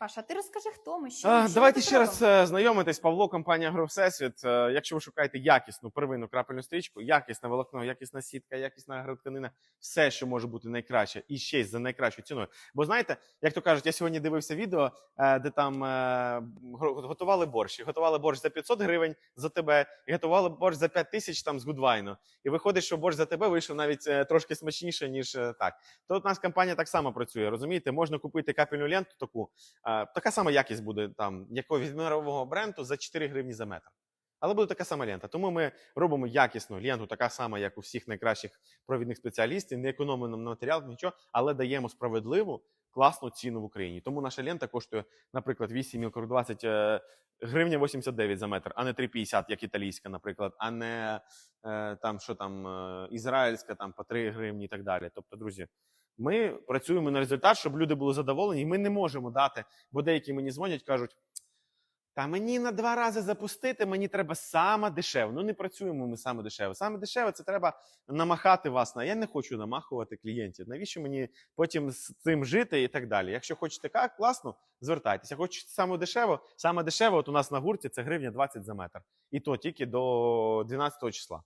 Паша, ти розкажи, хто ми, що, А, ми, що Давайте ще раз робимо? е, знайомитись. Павло, компанія Агровсесвіт. Е, Якщо ви шукаєте якісну первинну крапельну стрічку, якісне волокно, якісна сітка, якісна агротканина, все, що може бути найкраще, і ще й за найкращою ціною. Бо знаєте, як то кажуть, я сьогодні дивився відео, е, де там готували борщ. І Готували борщ за 500 гривень за тебе, і готували борщ за 5 тисяч там з Гудвайну. І виходить, що борщ за тебе вийшов навіть трошки смачніше, ніж так. То у нас компанія так само працює. Розумієте, можна купити капельну ленту таку. Така сама якість буде там якого від мирового бренду за 4 гривні за метр. Але буде така сама лента. Тому ми робимо якісну ленту, така сама, як у всіх найкращих провідних спеціалістів, не економимо на матеріалах, нічого, але даємо справедливу, класну ціну в Україні. Тому наша лента коштує, наприклад, 8 мілкор 20 е, гривня 89 за метр, а не 3,50, як італійська, наприклад, а не е, там, що там, е, ізраїльська, там по 3 гривні і так далі. Тобто, друзі, ми працюємо на результат, щоб люди були задоволені, і ми не можемо дати, бо деякі мені дзвонять, кажуть. Та мені на два рази запустити, мені треба саме дешево. Ну не працюємо ми саме дешево. Саме дешеве це треба намахати вас на. Я не хочу намахувати клієнтів. Навіщо мені потім з цим жити і так далі? Якщо хочете так, класно, звертайтеся. Хочете саме дешево, саме дешево, от у нас на гурті це гривня 20 за метр. І то тільки до 12 числа.